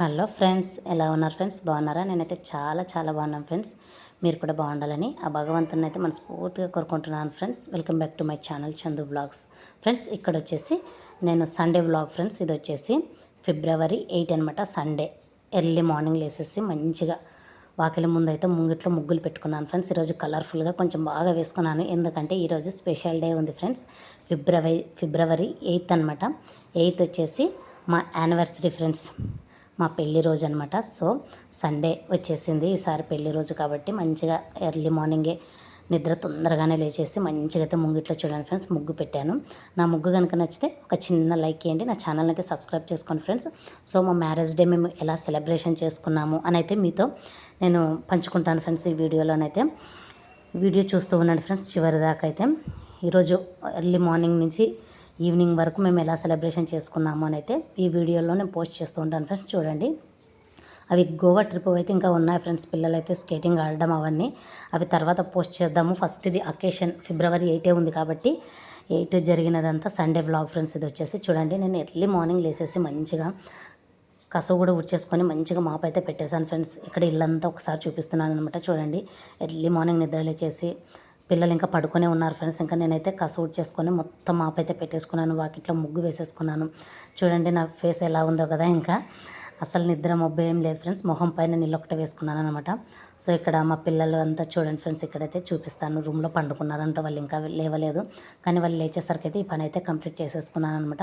Hello friends ఎలా ఉన్నారు friends? బాగున్నారా? నేనైతే చాలా చాలా బాగున్నాను ఫ్రెండ్స్. మీరు కూడా బాగుండాలని ఆ భగవంతుని అయితే మనస్ఫూర్తిగా కోరుకుంటున్నాను friends. Welcome back to my channel Chandu vlogs. Friends ఇక్కడ వచ్చేసి నేను సండే వ్లాగ్ ఫ్రెండ్స్. ఇది వచ్చేసి ఫిబ్రవరి ఎయిట్ అనమాట సండే. ఎర్లీ మార్నింగ్ లేసేసి మంచిగా వాకిలి ముందు అయితే ముంగిట్లో ముగ్గులు పెట్టుకున్నాను ఫ్రెండ్స్. ఈరోజు కలర్ఫుల్గా కొంచెం బాగా వేసుకున్నాను. ఎందుకంటే ఈరోజు స్పెషల్ డే ఉంది ఫ్రెండ్స్. ఫిబ్రవరి ఫిబ్రవరి ఎయిత్ అనమాట ఎయిత్ వచ్చేసి మా యానివర్సరీ ఫ్రెండ్స్. మా పెళ్ళి రోజు అనమాట సో సండే వచ్చేసింది. ఈసారి పెళ్ళి రోజు కాబట్టి మంచిగా ఎర్లీ మార్నింగే నిద్ర తొందరగానే లేచేసి మంచిగా అయితే ముంగిట్లో చూడండి ఫ్రెండ్స్ ముగ్గు పెట్టాను. నా ముగ్గు కనుక నచ్చితే ఒక చిన్న లైక్ ఇవ్వండి నా ఛానల్ అయితే సబ్స్క్రైబ్ చేసుకోండి ఫ్రెండ్స్. సో మా మ్యారేజ్ డే మేము ఎలా సెలబ్రేషన్ చేసుకున్నాము అని అయితే మీతో నేను పంచుకుంటాను ఫ్రెండ్స్ ఈ వీడియోలోనైతే. వీడియో చూస్తూ ఉన్నాను ఫ్రెండ్స్ చివరి దాకా అయితే ఈరోజు ఎర్లీ మార్నింగ్ నుంచి ఈవినింగ్ వరకు మేము ఎలా సెలబ్రేషన్ చేసుకున్నాము అని అయితే ఈ వీడియోలో నేను పోస్ట్ చేస్తూ ఉంటాను ఫ్రెండ్స్ చూడండి. అవి గోవా ట్రిప్ అయితే ఇంకా ఉన్నాయి ఫ్రెండ్స్ పిల్లలు అయితే స్కేటింగ్ ఆడడం అవన్నీ. అవి తర్వాత పోస్ట్ చేద్దాము. ఫస్ట్ ఇది అకేషన్ ఫిబ్రవరి ఎయిటే ఉంది కాబట్టి ఎయిట్ జరిగినదంతా సండే వ్లాగ్ ఫ్రెండ్స్ ఇది వచ్చేసి చూడండి. నేను ఎర్లీ మార్నింగ్ లేసేసి మంచిగా కసవు కూడా ఉడిచేసుకొని మంచిగా మాపు అయితే పెట్టేశాను ఫ్రెండ్స్. ఇక్కడ ఇల్లంతా ఒకసారి చూపిస్తున్నాను అనమాట చూడండి. ఎర్లీ మార్నింగ్ నిద్ర లేచేసి పిల్లలు ఇంకా పడుకునే ఉన్నారు ఫ్రెండ్స్. ఇంకా నేనైతే కసూట్ చేసుకొని మొత్తం మాపైతే పెట్టేసుకున్నాను. వాకిట్లో ముగ్గు వేసేసుకున్నాను. చూడండి నా ఫేస్ ఎలా ఉందో కదా ఇంకా. అసలు నిద్ర మబ్బు ఏం లేదు ఫ్రెండ్స్. మొహం పైన నీళ్ళు ఒకటే వేసుకున్నాను అనమాట సో ఇక్కడ మా పిల్లలు అంతా చూడండి ఫ్రెండ్స్ ఇక్కడైతే చూపిస్తాను. రూమ్లో పండుకున్నారంట వాళ్ళు ఇంకా లేవలేదు. కానీ వాళ్ళు లేచేసరికి అయితే ఈ పని అయితే కంప్లీట్ చేసేసుకున్నాను అనమాట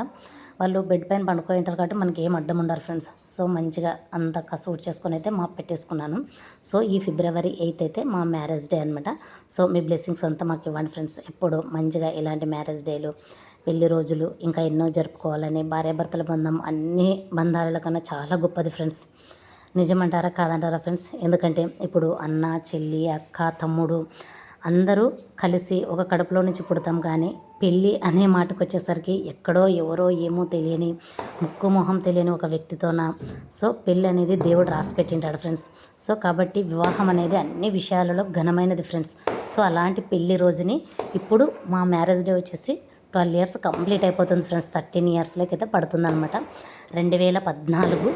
వాళ్ళు బెడ్ పైన పండుకొని ఉంటారు కాబట్టి మనకి ఏం అడ్డం ఉండరు ఫ్రెండ్స్. సో మంచిగా అంత కసూట్ చేసుకొని అయితే మా పెట్టేసుకున్నాను. సో ఈ ఫిబ్రవరి ఎయిత్ అయితే మా మ్యారేజ్ డే అనమాట సో మీ బ్లెస్సింగ్స్ అంతా మాకు ఇవ్వండి ఫ్రెండ్స్. ఎప్పుడు మంచిగా ఇలాంటి మ్యారేజ్ డేలు పెళ్ళి రోజులు ఇంకా ఎన్నో జరుపుకోవాలని భార్యాభర్తల బంధం అన్ని బంధాల కన్నా చాలా గొప్పది ఫ్రెండ్స్. నిజమంటారా కాదంటారా ఫ్రెండ్స్? ఎందుకంటే ఇప్పుడు అన్న చెల్లి అక్క తమ్ముడు అందరూ కలిసి ఒక కడుపులో నుంచి పుడతాం కానీ పెళ్ళి అనే మాటకు వచ్చేసరికి ఎక్కడో ఎవరో ఏమో తెలియని ముక్కు మొహం తెలియని ఒక వ్యక్తితోన? సో పెళ్ళి అనేది దేవుడు రాసి పెట్టింటాడు ఫ్రెండ్స్. సో కాబట్టి వివాహం అనేది అన్ని విషయాలలో ఘనమైనది ఫ్రెండ్స్. సో అలాంటి పెళ్ళి రోజుని ఇప్పుడు మా మ్యారేజ్ డే వచ్చేసి ట్వెల్వ్ ఇయర్స్ కంప్లీట్ అయిపోతుంది ఫ్రెండ్స్ థర్టీన్ ఇయర్స్లోకి అయితే పడుతుందనమాట రెండు వేల పద్నాలుగు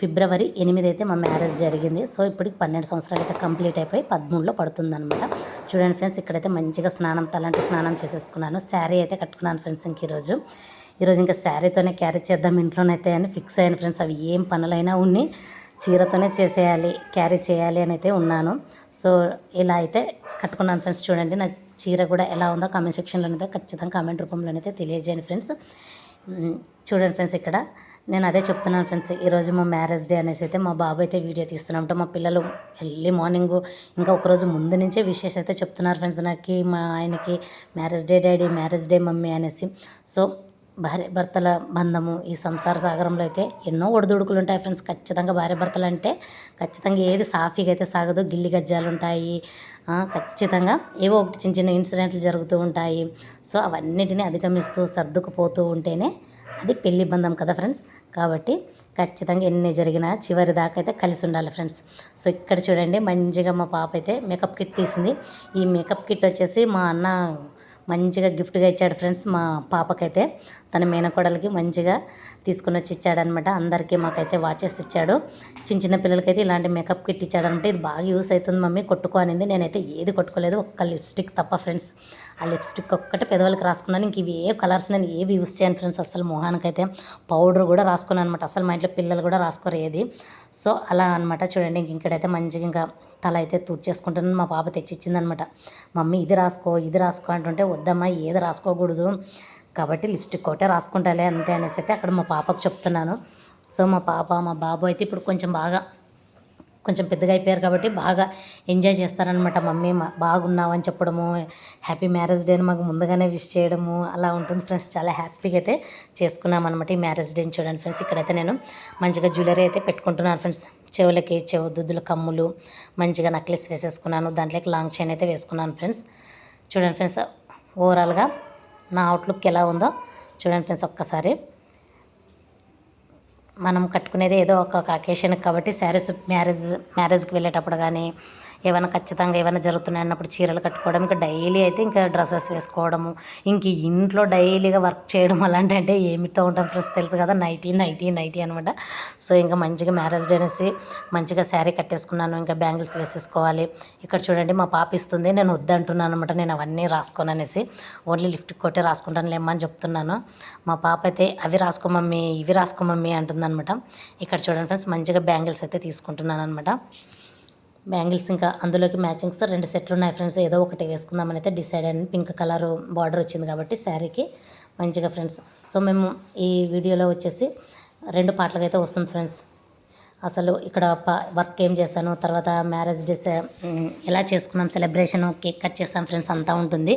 ఫిబ్రవరి ఎనిమిది అయితే మా మ్యారేజ్ జరిగింది. సో ఇప్పటికి పన్నెండు సంవత్సరాలు అయితే కంప్లీట్ అయిపోయి పదమూడులో పడుతుందనమాట చూడండి ఫ్రెండ్స్ ఇక్కడైతే మంచిగా స్నానం తలంటి స్నానం చేసేసుకున్నాను. శారీ అయితే కట్టుకున్నాను ఫ్రెండ్స్ ఇంక ఈరోజు. ఈరోజు ఇంకా శారీతోనే క్యారీ చేద్దాం ఇంట్లోనైతే అని ఫిక్స్ అయ్యాను ఫ్రెండ్స్. అవి ఏం పనులైనా ఉన్ని చీరతోనే చేసేయాలి క్యారీ చేయాలి అని అయితే ఉన్నాను. సో ఇలా అయితే కట్టుకున్నాను ఫ్రెండ్స్. చూడండి నా చీర కూడా ఎలా ఉందో కామెంట్ సెక్షన్లో అయితే ఖచ్చితంగా కామెంట్ రూపంలోనైతే తెలియజేయండి ఫ్రెండ్స్ చూడండి ఫ్రెండ్స్ ఇక్కడ. నేను అదే చెప్తున్నాను ఫ్రెండ్స్ ఈరోజు మా మ్యారేజ్ డే అనేసి అయితే మా బాబు అయితే వీడియో తీస్తున్నాం మా పిల్లలు ఎర్లీ మార్నింగ్ ఇంకా ఒకరోజు ముందు నుంచే విషెస్ అయితే చెప్తున్నారు ఫ్రెండ్స్ నాకు మా ఆయనకి marriage day daddy marriage day mummy అనేసి. సో భార్య భర్తల బంధము ఈ సంసార సాగరంలో అయితే ఎన్నో ఒడిదుడుకులు ఉంటాయి ఫ్రెండ్స్. ఖచ్చితంగా భార్య భర్తలు అంటే ఖచ్చితంగా ఏది సాఫీగా అయితే సాగదు. గిల్లి గజ్జాలు ఉంటాయి. ఖచ్చితంగా ఏవో ఒకటి చిన్న చిన్న ఇన్సిడెంట్లు జరుగుతూ ఉంటాయి. సో అవన్నిటిని అధిగమిస్తూ సర్దుకుపోతూ ఉంటేనే అది పెళ్ళి బంధం కదా ఫ్రెండ్స్. కాబట్టి ఖచ్చితంగా ఎన్ని జరిగినా చివరి దాకా అయితే కలిసి ఉండాలి ఫ్రెండ్స్. సో ఇక్కడ చూడండి మంచిగా మా పాప అయితే మేకప్ కిట్ తీసింది. ఈ మేకప్ కిట్ వచ్చేసి మా అన్న మంచిగా గిఫ్ట్గా ఇచ్చాడు ఫ్రెండ్స్ మా పాపకైతే. తన మేనకోడలకి మంచిగా తీసుకుని వచ్చి ఇచ్చాడనమాట అందరికీ మాకైతే వాచెస్ ఇచ్చాడు. చిన్న చిన్న పిల్లలకైతే ఇలాంటి మేకప్ కిట్ ఇచ్చాడంటే ఇది బాగా యూస్ అవుతుంది మమ్మీ. కొట్టుకో అనింది. నేనైతే ఏది కొట్టుకోలేదు. ఒక్క లిప్స్టిక్ తప్ప ఫ్రెండ్స్ ఆ లిప్స్టిక్ ఒక్కటే పెదవాళ్ళకి రాసుకున్నాను. ఇంక ఇవి ఏ కలర్స్ నేను ఏవి యూస్ చేయను ఫ్రెండ్స్ అసలు మొహానికైతే పౌడర్ కూడా రాసుకున్నాను అనమాట అసలు మా ఇంట్లో పిల్లలు కూడా రాసుకోరు ఏది. సో అలా అనమాట చూడండి ఇంక ఇక్కడైతే మంచిగా ఇంకా తల అయితే చేసుకుంటాను మా పాప తెచ్చిచ్చిందనమాట. మమ్మీ ఇది రాసుకో ఇది రాసుకో అంటుంటే వద్దమ్మా ఏది రాసుకోకూడదు. కాబట్టి లిప్స్టిక్ ఒకటే రాసుకుంటాలే అంతే అనేసి అయితే అక్కడ మా పాపకు చెప్తున్నాను. సో మా పాప మా బాబు అయితే ఇప్పుడు కొంచెం బాగా కొంచెం పెద్దగా అయిపోయారు కాబట్టి బాగా ఎంజాయ్ చేస్తారనమాట. మమ్మీ బాగున్నావు అని చెప్పడము హ్యాపీ మ్యారేజ్ డే అని మాకు ముందుగానే విష్ చేయడము అలా ఉంటుంది ఫ్రెండ్స్. చాలా హ్యాపీగా అయితే చేసుకున్నాం అనమాట ఈ మ్యారేజ్ డేని చూడండి ఫ్రెండ్స్. ఇక్కడైతే నేను మంచిగా జ్యువెలరీ అయితే పెట్టుకుంటున్నాను ఫ్రెండ్స్. చెవులకి చెవు దుద్దుల కమ్ములు మంచిగా నక్లెస్ వేసేసుకున్నాను. దాంట్లోకి లాంగ్ చైన్ అయితే వేసుకున్నాను ఫ్రెండ్స్. చూడండి ఫ్రెండ్స్ ఓవరాల్గా నా అవుట్లుక్ ఎలా ఉందో చూడండి ఫ్రెండ్స్ ఒక్కసారి. మనం కట్టుకునేది ఏదో ఒక అకేషన్ కాబట్టి శారీస్ మ్యారేజ్ మ్యారేజ్కి వెళ్ళేటప్పుడు కానీ ఏమైనా ఖచ్చితంగా ఏమైనా జరుగుతున్నాయి అన్నప్పుడు చీరలు కట్టుకోవడం ఇంకా డైలీ అయితే ఇంకా డ్రెస్సెస్ వేసుకోవడము ఇంక ఇంట్లో డైలీగా వర్క్ చేయడం అలాంటి అంటే ఏమితో ఉంటాం ఫ్రెండ్స్ తెలుసు కదా నైటీ నైటీ నైటీ అనమాట. సో ఇంకా మంచిగా మ్యారేజ్ డే అనేసి మంచిగా శారీ కట్టేసుకున్నాను ఇంకా బ్యాంగిల్స్ వేసేసుకోవాలి. ఇక్కడ చూడండి మా పాప ఇస్తుంది నేను వద్దంటున్నాను అనమాట నేను అవన్నీ రాసుకోను అనేసి. ఓన్లీ లిఫ్ట్ కొట్టే రాసుకుంటాను లేమని చెప్తున్నాను. మా పాప అయితే అవి రాసుకో మమ్మీ ఇవి రాసుకో మమ్మీ అంటుందన్నమాట. ఇక్కడ చూడండి ఫ్రెండ్స్ మంచిగా బ్యాంగిల్స్ అయితే తీసుకుంటున్నాను అనమాట. బ్యాంగిల్స్ ఇంకా అందులోకి మ్యాచింగ్స్ రెండు సెట్లు ఉన్నాయి ఫ్రెండ్స్. ఏదో ఒకటి వేసుకుందామని అయితే డిసైడ్ అయ్యాను. పింక్ కలర్ బార్డర్ వచ్చింది కాబట్టి శారీకి మంచిగా ఫ్రెండ్స్. సో మేము ఈ వీడియోలో వచ్చేసి రెండు పాటలకు అయితే వస్తుంది ఫ్రెండ్స్. అసలు ఇక్కడ ప వర్క్ ఏం చేశాను తర్వాత మ్యారేజ్ డేస్ ఎలా చేసుకున్నాం సెలబ్రేషన్ కేక్ కట్ చేసాం ఫ్రెండ్స్ అంతా ఉంటుంది.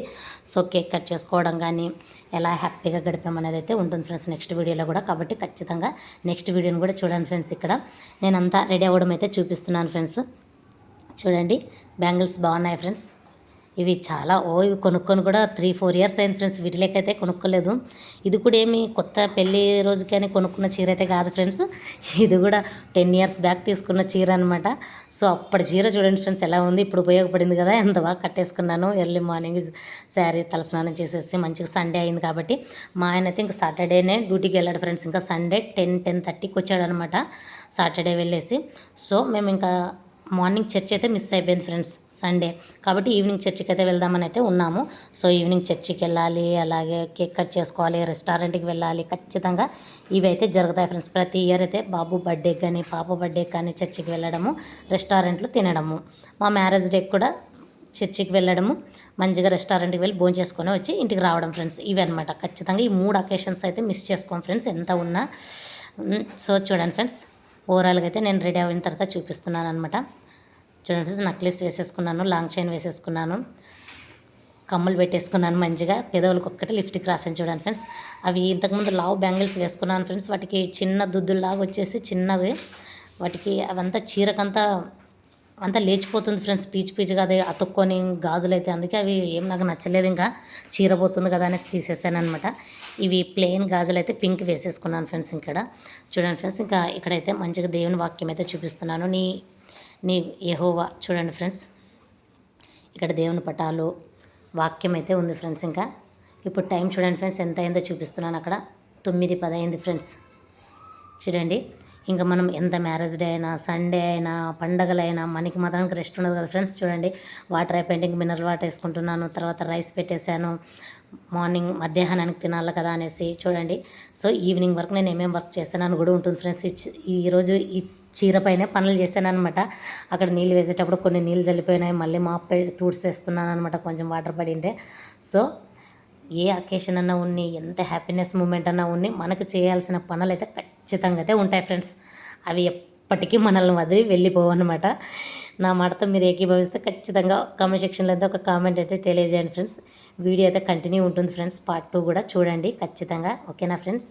సో కేక్ కట్ చేసుకోవడం కానీ ఎలా హ్యాపీగా గడిపామనేది అయితే ఉంటుంది ఫ్రెండ్స్ నెక్స్ట్ వీడియోలో కూడా. కాబట్టి ఖచ్చితంగా నెక్స్ట్ వీడియోని కూడా చూడండి ఫ్రెండ్స్ ఇక్కడ. నేనంతా రెడీ అవ్వడం అయితే చూపిస్తున్నాను ఫ్రెండ్స్. చూడండి బ్యాంగిల్స్ బాగున్నాయి ఫ్రెండ్స్. ఇవి చాలా ఓ ఇవి కొనుక్కొని కూడా త్రీ ఫోర్ ఇయర్స్ అయింది ఫ్రెండ్స్ వీటిలోకైతే కొనుక్కోలేదు. ఇది కూడా ఏమి కొత్త పెళ్ళి రోజుకి అని కొనుక్కున్న చీర అయితే కాదు ఫ్రెండ్స్. ఇది కూడా టెన్ ఇయర్స్ బ్యాక్ తీసుకున్న చీర అనమాట సో అప్పటి చీర చూడండి ఫ్రెండ్స్ ఎలా ఉంది? ఇప్పుడు ఉపయోగపడింది కదా ఎంత బాగా కట్టేసుకున్నాను. ఎర్లీ మార్నింగ్ శారీ తలస్నానం చేసేసి మంచిగా సండే అయింది కాబట్టి మా ఆయన అయితే ఇంకా సాటర్డేనే డ్యూటీకి వెళ్ళాడు ఫ్రెండ్స్. ఇంకా సండే టెన్ టెన్ థర్టీకి వచ్చాడనమాట సాటర్డే వెళ్ళేసి. సో మేము ఇంకా మార్నింగ్ చర్చ్ అయితే మిస్ అయిపోయింది ఫ్రెండ్స్ సండే. కాబట్టి ఈవినింగ్ చర్చికి అయితే వెళ్దామని అయితే ఉన్నాము. సో ఈవినింగ్ చర్చికి వెళ్ళాలి అలాగే కేక్ కట్ చేసుకోవాలి రెస్టారెంట్కి వెళ్ళాలి. ఖచ్చితంగా ఇవి అయితే జరుగుతాయి ఫ్రెండ్స్. ప్రతి ఇయర్ అయితే బాబు బర్త్డే కానీ పాప బర్త్డే కానీ చర్చికి వెళ్ళడము రెస్టారెంట్లు తినడము. మా మ్యారేజ్ డే కూడా చర్చికి వెళ్ళడము మంచిగా రెస్టారెంట్కి వెళ్ళి భోజనం చేసుకొని వచ్చి ఇంటికి రావడం ఫ్రెండ్స్. ఇవి అనమాట ఖచ్చితంగా ఈ మూడు అకేషన్స్ అయితే మిస్ చేసుకోం ఫ్రెండ్స్ ఎంత ఉన్నా. సో చూడండి ఫ్రెండ్స్ ఓవరాల్గా అయితే నేను రెడీ అయిన తర్వాత చూపిస్తున్నాను అనమాట చూడండి ఫ్రెండ్స్ నక్లెస్ వేసేసుకున్నాను లాంగ్ చైన్ వేసేసుకున్నాను. కమ్మలు పెట్టేసుకున్నాను మంచిగా. పెదవులకు ఒక్కటి లిప్స్టిక్ రాసాను చూడండి ఫ్రెండ్స్. అవి ఇంతకుముందు లావ్ బ్యాంగిల్స్ వేసుకున్నాను ఫ్రెండ్స్. వాటికి చిన్న దుద్దుల్లాగా వచ్చేసి చిన్నవి. వాటికి అవంతా చీరకంతా అంతా లేచిపోతుంది ఫ్రెండ్స్. పీచు పీచుగా అది అతుక్కొని గాజులు అయితే అందుకే అవి ఏం నాకు నచ్చలేదు ఇంకా. చీరపోతుంది కదా అనేసి తీసేసాను అనమాట ఇవి ప్లెయిన్ గాజులు అయితే పింక్ వేసేసుకున్నాను ఫ్రెండ్స్ ఇక్కడ. చూడండి ఫ్రెండ్స్ ఇంకా ఇక్కడైతే మంచిగా దేవుని వాక్యం అయితే చూపిస్తున్నాను. నీ నీ యహోవా చూడండి ఫ్రెండ్స్. ఇక్కడ దేవుని పటాలు వాక్యం అయితే ఉంది ఫ్రెండ్స్ ఇంకా. ఇప్పుడు టైం చూడండి ఫ్రెండ్స్ ఎంత అయిందో చూపిస్తున్నాను అక్కడ. తొమ్మిది పదైంది ఫ్రెండ్స్. చూడండి. ఇంకా మనం ఎంత మ్యారేజ్ డే అయినా సండే అయినా పండగలైనా మనకి మాత్రానికి రెస్ట్ ఉండదు కదా ఫ్రెండ్స్ చూడండి. వాటర్ అయిపోయింది ఇంక మినరల్ వాటర్ వేసుకుంటున్నాను తర్వాత రైస్ పెట్టేశాను మార్నింగ్ మధ్యాహ్నానికి తినాలి కదా అనేసి చూడండి. సో ఈవినింగ్ వరకు నేను ఏమేమి వర్క్ చేశాను అని కూడా ఉంటుంది ఫ్రెండ్స్ ఈరోజు ఈ చీరపైనే పనులు చేశాను అనమాట అక్కడ నీళ్ళు వేసేటప్పుడు కొన్ని నీళ్ళు చల్లిపోయినాయి మళ్ళీ మా పెట్టి తూడ్చేస్తున్నాను అనమాట కొంచెం వాటర్ పడింటే. సో ఏ అకేషన్ అన్నా ఉన్ని ఎంత హ్యాపీనెస్ మూమెంట్ అన్నా ఉన్ని మనకు చేయాల్సిన పనులు అయితే ఖచ్చితంగా అయితే ఉంటాయి ఫ్రెండ్స్ అవి ఎప్పటికీ మనల్ని వదిలి వెళ్ళిపోవన్నమాట నా మాటతో మీరు ఏకీభవిస్తే ఖచ్చితంగా కామెంట్ సెక్షన్లో అయితే ఒక కామెంట్ అయితే తెలియజేయండి ఫ్రెండ్స్ వీడియో అయితే కంటిన్యూ ఉంటుంది ఫ్రెండ్స్ పార్ట్ టూ కూడా చూడండి ఖచ్చితంగా. ఓకేనా ఫ్రెండ్స్